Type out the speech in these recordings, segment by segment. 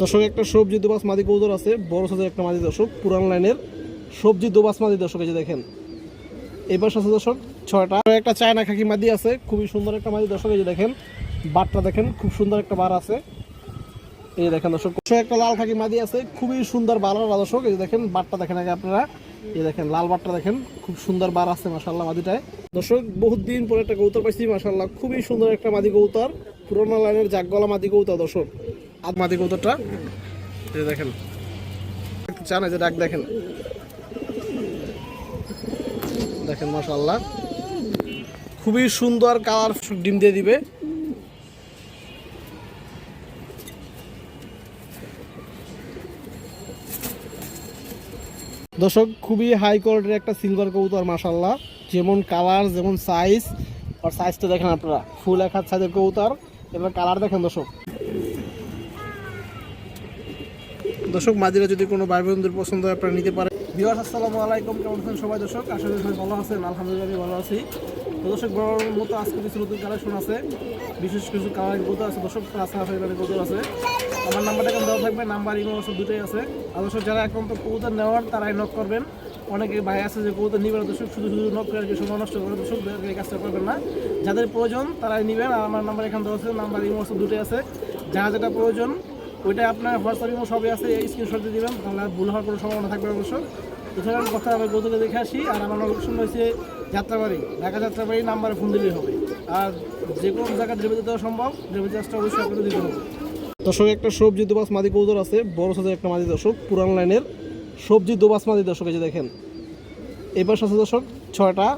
দর্শক, একটা সবজি দুবাস মাদি কৌদর আছে, বড় সাইজের একটা মাদি দর্শক, পুরান লাইনের সবজি দুবাস মাদি দর্শক, এই যে দেখেন। এবার সাথে দর্শক, ছয়টা। একটা চায়না খাকি মাদি আছে, খুবই সুন্দর একটা মাদি দর্শক, এই যে দেখেন বাটটা দেখেন, খুব সুন্দর একটা বার আছে। এই যে দেখেন দর্শক একটা লাল খাকি মাদি আছে, খুবই সুন্দর বালার দর্শক, এই যে দেখেন বাটটা দেখেন আগে আপনারা। এই দেখেন, লাল বাটটা দেখেন, খুব সুন্দর বার আছে মাসাল্লাহ মাদিটায়। দর্শক, বহুত দিন পরে একটা কৌতর পাইছি মাসাল্লাহ খুবই সুন্দর একটা মাদি কৌতর পুরোনো লাইনের জাগগলা মাদি কৌতর দর্শক। আর মাদি কৌতরটা এই দেখেন। চান যে ডাক দেখেন। দেখেন খুবই সুন্দর কালার ডিম দিয়ে দিবে। দর্শক, খুবই হাই কোয়ালিটির একটা সিলভার কবুতর মাসাল্লাহ যেমন কালার যেমন সাইজ আর সাইজটা দেখেন আপনারা। ফুল এক হাত সাইজের কবুতর। এবার কালার দেখেন দর্শক। দর্শক, মাঝিরা যদি কোনো ভাই বোনদের পছন্দ হয়, আপনারা নিতে পারেন। বিহার আসসালামু আলাইকুম। কেমন আছেন সবাই দর্শক? আশা করি ভালো আছেন। আলহামদুলিল্লাহ, আমি ভালো আছি। তো দর্শক, বড় মতো আজকে কিছু নতুন কালেকশন আছে। বিশেষ কিছু কালারের গোদর আছে দর্শক আছে আছে এবারে গোদর আছে। আমার নাম্বারটা এখন দেওয়া থাকবে, নাম্বার, ইমো আছে দুটোই আছে। আর দর্শক, যারা এখন তো কবুতর নেওয়ার, তারাই নক করবেন। অনেকে ভাই আছে যে কবুতর নিবেন দর্শক, শুধু শুধু নক করে সময় নষ্ট করে দর্শক এই কাজটা করবেন না। যাদের প্রয়োজন, তারাই নেবেন। আর আমার নাম্বার এখানে দেওয়া আছে, নাম্বার, ইমো আছে দুটোই আছে। যারা যেটা প্রয়োজন ওইটা আপনার হোয়াটসঅ্যাপ ইমো সবই আছে, এই স্ক্রিনশট দিয়ে দিবেন, তাহলে ভুল হওয়ার কোনো সম্ভাবনা থাকবে অবশ্য এছাড়া কথা আমি গৌতকে দেখে আসি, আর আমার লোকেশন হয়েছে যাত্রাবাড়ি, ঢাকা যাত্রাবাড়ি নাম্বারে ফোন দিলেই হবে। আর যে কোনো জায়গায় ডেলিভারি দেওয়া সম্ভব ডেলিভারি চার্জটা অবশ্যই আপনাকে দিতে হবে। দর্শক, একটা সবজি দুবাস মাদি কৌদর আছে, বড় সাইজের একটা মাদি দর্শক, পুরান লাইনের সবজি দুবাস মাদি দর্শক, এই যে দেখেন। এই পাশে আছে দর্শক ছয়টা,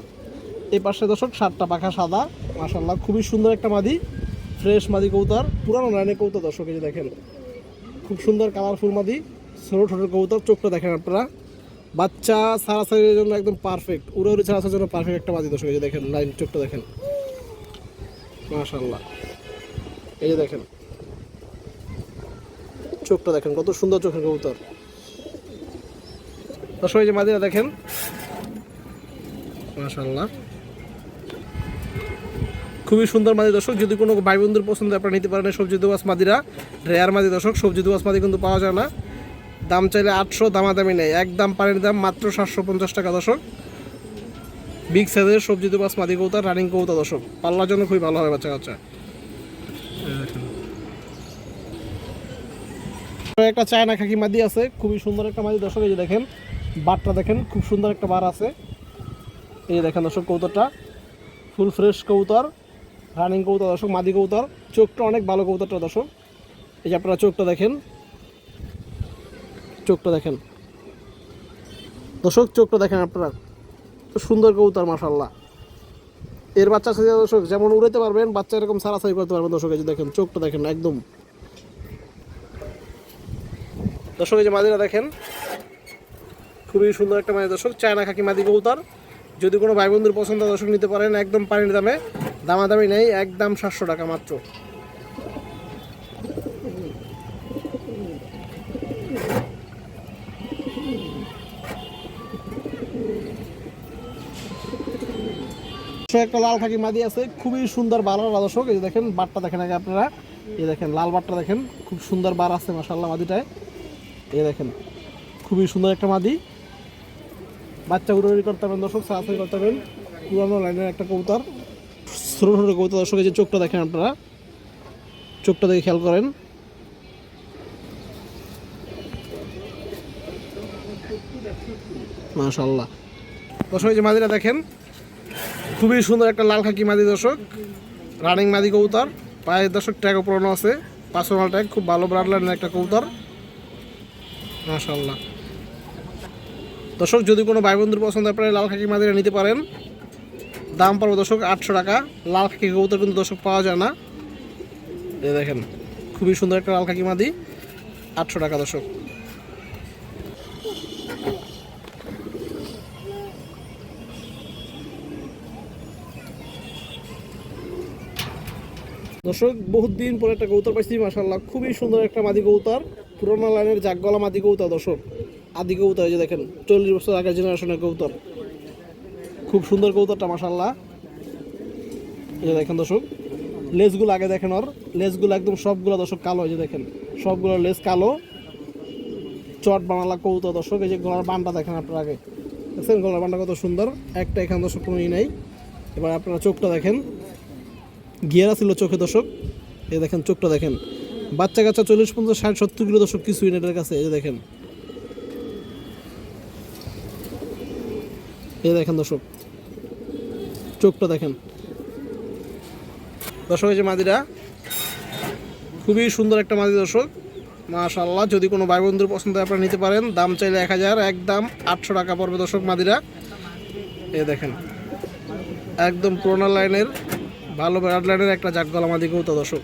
এই পাশে দর্শক সাতটা, পাখা সাদা মাসাল্লাহ খুবই সুন্দর একটা মাদি ফ্রেশ মাদি কৌতার পুরানো লাইনের কৌতার দর্শক, এই যে দেখেন। খুব সুন্দর কালারফুল মাদি, ছোটো ছোটো কৌতার চোখটা দেখেন আপনারা। বাচ্চা সারাসারির জন্য একদম পারফেক্ট উড়ে উড়ে ছাড়াছাড়ির জন্য পারফেক্ট একটা মাদি দর্শক, এই যে দেখেন, লাইন, চোখটা দেখেন। মাশাল্লাহ এই যে দেখেন, চোখটা দেখেন, কত সুন্দর চোখের কবুতর। দর্শক, এই যে মাদিরা দেখেন। মাশাল্লাহ খুবই সুন্দর মাদি দর্শক। যদি কোনো ভাই বন্ধুর পছন্দ, আপনারা নিতে পারেন সবজি দুবাস মাদিরা। রেয়ার মাদি দর্শক, সবজি দুবাস মাদি কিন্তু পাওয়া যায় না। দাম চাইলে আটশো, দামাদামি নেই। একদম পানির দাম মাত্র সাতশো পঞ্চাশ টাকা দর্শক। বিগ সাইজের সবজি দুবাস মাদি কৌতা রানিং কৌতা দর্শক। পাল্লার জন্য খুবই ভালো হবে বাচ্চা কাচ্চা। একটা চায়না খাকি মাদি আছে, খুবই সুন্দর একটা মাদি দর্শক, এই যে দেখেন বাটটা দেখেন, খুব সুন্দর একটা বার আছে। এই দেখেন দর্শক কৌতরটা ফুল ফ্রেশ কৌতর। রানিং কৌতর দর্শক, মাদি কৌতর চোখটা অনেক ভালো কৌতরটা দর্শক। এই যে আপনারা চোখটা দেখেন। চোখটা দেখেন। দর্শক, চোখটা দেখেন আপনারা। সুন্দর কৌতর মাসাল্লাহ এর বাচ্চা সাথে দর্শক, যেমন উড়াতে পারবেন, বাচ্চা এরকম সারাসারি করতে পারবেন দর্শক, এই যে দেখেন, চোখটা দেখেন একদম। দর্শক, এই যে মাদিরা দেখেন। খুবই সুন্দর একটা মাদি দর্শক, চায়না খাকি মাদি কৌতর যদি কোনো ভাই বন্ধুর পছন্দ দর্শক, নিতে পারেন একদম পানির দামে। দামাদামি নেই, একদম সাতশো টাকা মাত্র। একটা লাল খাকি মাদি আছে, খুবই সুন্দর বালার দর্শক। এই দেখেন বাটটা দেখেন আগে আপনারা। এই দেখেন, লাল বাটটা দেখেন, খুব সুন্দর বার আছে মাসাল্লাহ মাদিটায়। এই দেখেন, খুবই সুন্দর একটা মাদি। বাচ্চা উড়ি করতে পারেন দর্শক সাহায্য করতে পারেন। পুরানো লাইনের একটা কবুতর। ছোটো ছোটো কবুতর দর্শক এই যে চোখটা দেখেন আপনারা, চোখটা দেখে খেয়াল করেন। মাশাল্লাহ দর্শক যে মাদিরা দেখেন, খুবই সুন্দর একটা লাল খাকি মাদি দর্শক, রানিং মাদি কবুতর। পায়ের দর্শক ট্যাগ পুরনো আছে পার্সোনাল ট্যাগ খুব ভালো ব্রাড লাইনের একটা কবুতর। মাশাল্লাহ দর্শক, যদি কোনো ভাই বন্ধুর পছন্দ আপনারা লাল খাকি মাদিরা নিতে পারেন। দাম পড়বে দর্শক আটশো টাকা। লাল খাকি কবুতর কিন্তু দর্শক পাওয়া যায় না। এই দেখেন, খুবই সুন্দর একটা লাল খাকি মাদি। আটশো টাকা দর্শক। দর্শক, বহুত দিন পরে একটা কৌতর পাইছি মাসাল্লাহ খুবই সুন্দর একটা মাদি কৌতর পুরোনো লাইনের জাগগলা মাদি কৌতর দর্শক। আদি এই যে দেখেন, চল্লিশ বছর আগের জেনারেশনের কৌতর খুব সুন্দর কৌতরটা মাসাল্লাহ এই দেখেন দর্শক, লেজগুলো আগে দেখেন ওর। লেসগুলো একদম সবগুলো দর্শক কালো, এই যে দেখেন, সবগুলো লেস কালো। চট বানালা কৌতো দর্শক, এই যে গলার বানটা দেখেন আপনার আগে। দেখছেন, গলার বানটা কত সুন্দর। একটা এখানে দর্শক কোনো ই নাই। এবার আপনারা চোখটা দেখেন। গিয়ারা ছিল চোখে দর্শক। এই দেখেন, চোখটা দেখেন। বাচ্চা কাচ্চা চল্লিশ, পঞ্চাশ, ষাট, সত্তর কিলো দর্শক কিছুই না এটার কাছে, এই দেখেন। এই দেখেন দর্শক চোখটা দেখেন। দর্শক, এই যে মাদিরা খুবই সুন্দর একটা মাদি দর্শক। মাশাল্লাহ যদি কোনো ভাই বন্ধুর পছন্দ আপনারা নিতে পারেন। দাম চাইলে এক হাজার, একদম আটশো টাকা পড়বে দর্শক মাদিরা। এ দেখেন, একদম পুরোনো লাইনের, ভালো ব্রাড লাইনের একটা জাক গলা মাদি কৌতা দর্শক।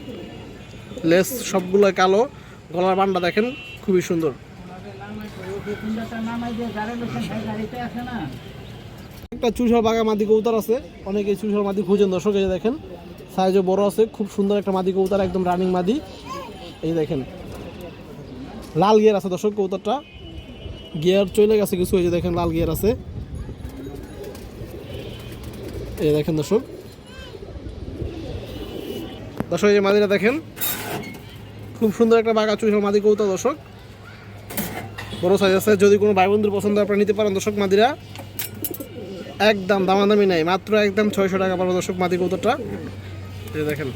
লেস সবগুলো কালো, গলার বান্ডা দেখেন, খুবই সুন্দর। একটা চুষার বাগা মাদি কৌতার আছে। অনেকে চুষার মাদি খুঁজেন, দর্শক এই দেখেন সাইজও বড় আছে, খুব সুন্দর একটা মাদি কৌতার একদম রানিং মাদি। এই দেখেন, লাল গিয়ার আছে দর্শক কৌতারটা গিয়ার চলে গেছে কিছু, এই যে দেখেন লাল গিয়ার আছে। এই দেখেন দর্শক। দর্শক এই যে মাদিটা দেখেন, খুব সুন্দর একটা বাগা চুষার মাদি কৌতা দর্শক। বড় সাইজ আছে, যদি কোনো ভাই বন্ধুর পছন্দ আপনারা নিতে পারেন দর্শক মাদিরা। একদম দামাদামি নাই, মাত্র একদম ছয়শো টাকা পড়বে দর্শক মাদি কৌতরটা দেখেন।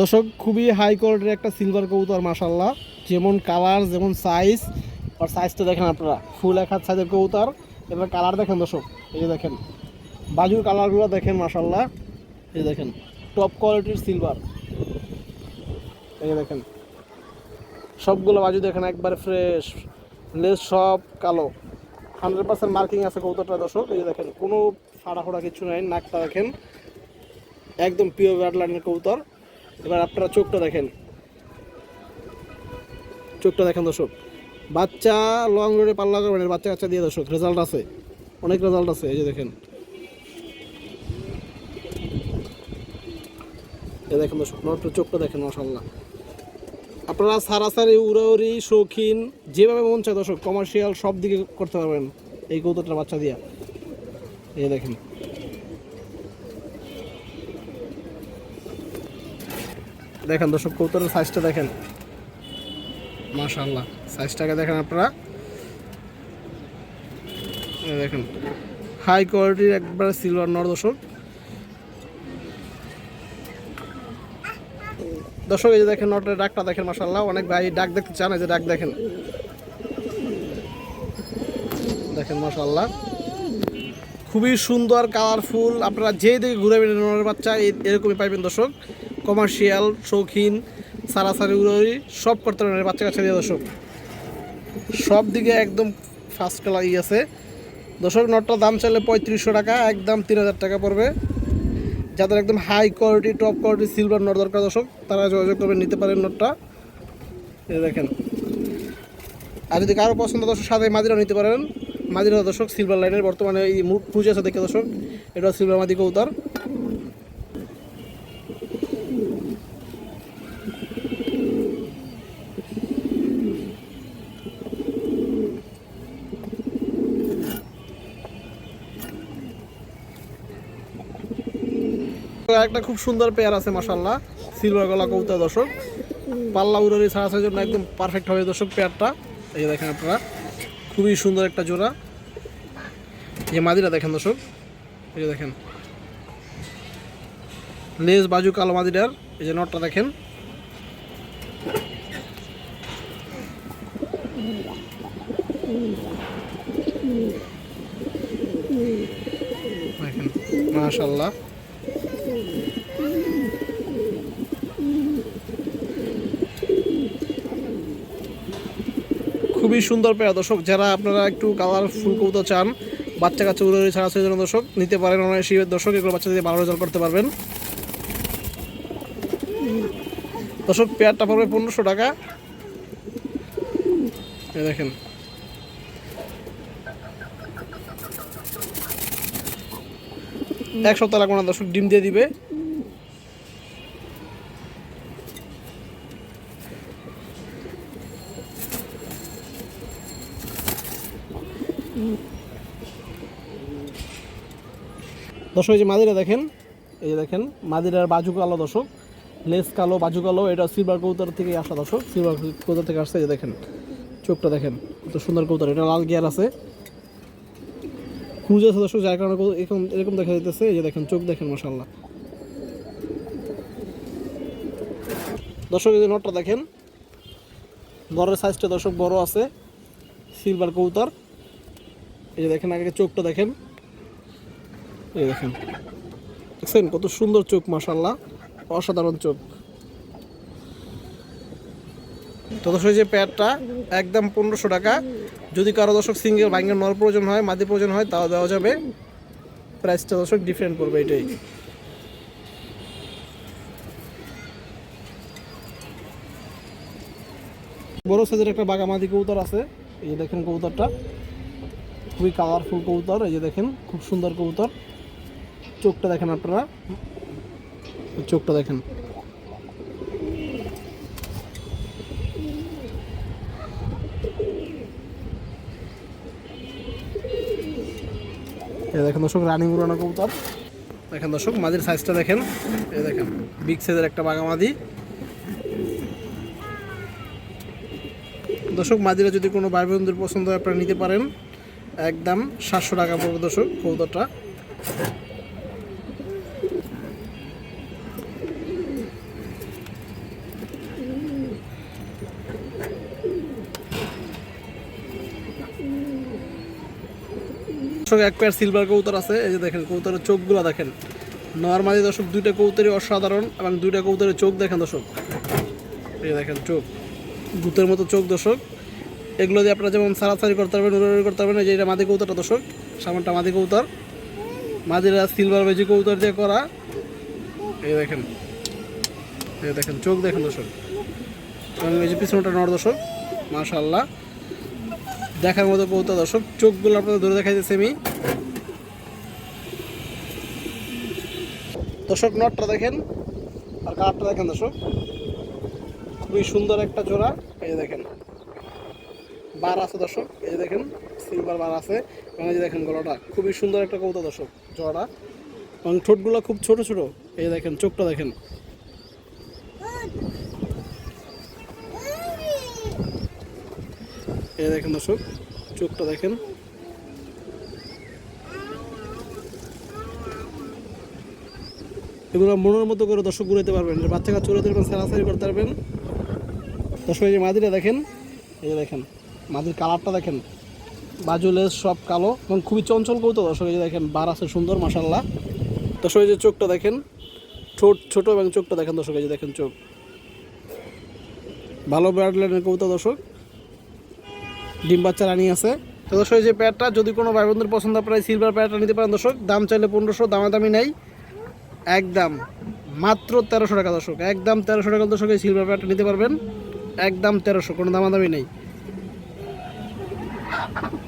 দর্শক, খুবই হাই কোয়ালিটির একটা সিলভার কবুতর মাসাল্লাহ যেমন কালার যেমন সাইজ আর সাইজটা দেখেন আপনারা ফুল এক হাত সাইজের কবুতর। এবার কালার দেখেন দর্শক, এই যে দেখেন। বাজুর কালারগুলো দেখেন মাসাল্লাহ এই দেখেন টপ কোয়ালিটির সিলভার এই দেখেন। সবগুলো বাজু দেখেন, একবার ফ্রেশ লেস সব কালো। হান্ড্রেড পার্সেন্ট মার্কিং আছে কৌতরটা দর্শক। এই দেখেন, কোনো ফাড়া ফোড়া কিছু নাই, নাকটা দেখেন। একদম পিওর ব্যাডলাইনের কৌতর এবার আপনারা চোখটা দেখেন। চোখটা দেখেন, দর্শক। বাচ্চা লং রোডে পাল্লা করবেন বাচ্চা কাচ্চা দিয়ে, দর্শক রেজাল্ট আছে। অনেক রেজাল্ট আছে, এই যে দেখেন। এই দেখেন, দর্শক নটটা চোখটা দেখেন মাসাল্লাহ আপনারা সারাসারি, উড়াউড়ি, শৌখিন, যেভাবে মন চায় দর্শক কমার্শিয়াল সব দিকে করতে পারবেন এই কৌতরটার বাচ্চা দিয়া। এই দেখেন। দেখেন দর্শক কৌতরের সাইজটা দেখেন। মাশাল্লাহ সাইজটাকে দেখেন আপনারা। দেখেন হাই কোয়ালিটির একবার সিলভার নর দর্শক। দর্শক, এই যে দেখেন, নটের ডাকটা দেখেন মাসাল্লাহ অনেক ভাই ডাক দেখতে চান, এই যে ডাক দেখেন। দেখেন মাসাল্লাহ খুবই সুন্দর, কালারফুল। আপনারা যেই দিকে ঘুরে বেড়ে নটের বাচ্চা এরকমই পাইবেন দর্শক। কমার্শিয়াল, শৌখিন, সারাসারি উড়ি সব করতে পারেন বাচ্চা কাচ্চা দিয়ে দর্শক। সব দিকে একদম ফার্স্ট কালার ই আছে। দর্শক, নটটার দাম চাইলে পঁয়ত্রিশশো টাকা, একদম তিন হাজার টাকা পড়বে। যাদের একদম high quality top quality silver note দরকার দর্শক, তারা যোগাযোগ করে নিতে পারেন নোটটা দেখেন। আর যদি কারও পছন্দ দর্শক, সাথে মাদিরা নিতে পারেন। মাদিরা দর্শক সিলভার লাইনের বর্তমানে এই মুখ পুজো আছে দেখে দর্শক। এটা সিলভার মাদি কৌতার। একটা খুব সুন্দর পেয়ার আছে মাসাল্লাহ সিলভার গলা কৌতা দর্শক। পাল্লা উড়ারি ছাড়া জন্য একদম পারফেক্ট হবে, দর্শক পেয়ারটা এই দেখেন আপনারা, খুবই সুন্দর একটা জোড়া। এই মাদিরা দেখেন, দর্শক। এই দেখেন। লেজ বাজু কালো মাদিরার এই যে নটটা দেখেন। দেখেন মাশাল্লাহ খুবই সুন্দর পেয়ার দর্শক, যারা আপনারা একটু কালারফুল কৌতো চান, বাচ্চা কাচ্চা উড়ে ছাড়া জন্য দর্শক, নিতে পারেন অনেক শিবের দর্শক, এগুলো বাচ্চা দিয়ে ভালো রেজাল্ট করতে পারবেন। দর্শক, পেয়ারটা পড়বে পনেরোশো টাকা। দেখেন। এক সপ্তাহ লাগবে না দর্শক, ডিম দিয়ে দিবে। দর্শক, এই যে মাদিরা দেখেন, এই দেখেন, মাদিরার বাজু কালো দর্শক, লেস কালো, বাজু কালো, এটা সিলভার কৌতার থেকে আসা দর্শক সিলভার কৌতার থেকে আসছে, এই দেখেন, চোখটা দেখেন, কত সুন্দর কৌতার এটা লাল গিয়ার আছে। ক্রুজ আছে দর্শক, যার কারণে এরকম এরকম দেখা যাইতেছে, এই যে দেখেন, চোখ দেখেন মাসাল্লাহ দর্শক, এই যে নটটা দেখেন নরের সাইজটা দর্শক বড় আছে সিলভার কৌতার এই যে দেখেন, আগে চোখটা দেখেন। এই দেখেন। দেখছেন? কত সুন্দর চোখ মাসাল্লাহ অসাধারণ চোখ। তো এই যে প্যাডটা একদম পনেরোশো টাকা। যদি কারও দর্শক সিঙ্গেল ভাঙ্গের নর প্রয়োজন হয়, মাদি প্রয়োজন হয়, তাও দেওয়া যাবে। প্রাইসটা দর্শক ডিফারেন্ট পড়বে এটাই। বড় সাইজের একটা বাগামাদি কবুতর আছে। এই দেখেন কবুতরটা। খুবই কালারফুল কবুতর, এই যে দেখেন, খুব সুন্দর কবুতর। চোখটা দেখেন আপনারা। চোখটা দেখেন। এই দেখেন দর্শক, রানিং উড়ানো কবুতর। দেখেন দর্শক, মাদির সাইজটা দেখেন। এই দেখেন বিগ সাইজের একটা বাগামাদি দর্শক, মাদিরা যদি কোনো ভাই বোনদের পছন্দ হয়, আপনারা নিতে পারেন। একদম সাতশো টাকা পড়বে দর্শক কৌদাটা দর্শক, এক পেয়ার সিলভার কৌতর আছে। এই যে দেখেন কৌতরের চোখগুলো দেখেন। নর্মালি দর্শক, দুইটা কৌতরই অসাধারণ এবং দুইটা কৌতরের চোখ দেখেন দর্শক। এই দেখেন, চোখ। ভূতের মতো চোখ দর্শক। এগুলো দিয়ে আপনারা যেমন সারাসারি করতে পারবেন, উড়াউড়ি করতে পারবেন যে এটা মাদি কৌতারটা দর্শক, সামানটা মাদি কৌতার। মাদিরা সিলভার বেজি কৌতার দিয়ে করা। এই দেখেন এই দেখেন, চোখ দেখেন দর্শক। এবং এই যে পিছনটা নর দর্শক মাশাল্লাহ দেখার মতো কৌতা দর্শক, চোখগুলো আপনাদের ধরে দেখাইতেছে আমি। দর্শক নটটা দেখেন, আর কাঠটা দেখেন দর্শক। খুবই সুন্দর একটা জোড়া, এই দেখেন। বার আছে দর্শক। এই যে দেখেন সিলভার বার আছে। এবং এই যে দেখেন গলাটা, খুবই সুন্দর একটা কৌতা দর্শক জড়া এবং ঠোঁটগুলো খুব ছোট ছোট। এই দেখেন, চোখটা দেখেন। এই দেখেন দর্শক, চোখটা দেখেন। এগুলো মনের মতো করে দর্শক ঘুরাইতে পারবেন। বাচ্চা কাচ্চা ঘুরাইতে পারবেন, সারাসারি করতে পারবেন। দর্শক, এই যে মাদিটা দেখেন। এই যে দেখেন। মাদির কালারটা দেখেন, বাজু, লেস, সব কালো এবং খুবই চঞ্চল কৌতো দর্শক দেখেন, বার আছে সুন্দর মাসাল্লাহ দর্শক যে চোখটা দেখেন, ছোট, ছোটো এবং চোখটা দেখেন, দর্শক যে দেখেন চোখ। ভালো ব্লাড লাইনের কৌতো দর্শক। ডিম বাচ্চা রানি আছে। তো দর্শক যে প্যাডটা, যদি কোনো ভাই বোনদের পছন্দ, আপনারা সিলভার প্যাডটা নিতে পারেন, দর্শক। দাম চাইলে পনেরোশো, দামাদামি নেই। একদম, মাত্র তেরোশো টাকা, দর্শক। একদম তেরোশো টাকা, দর্শক, এই সিলভার প্যাডটা নিতে পারবেন। একদম তেরোশো, কোনো দামাদামি নেই। Ha ha ha!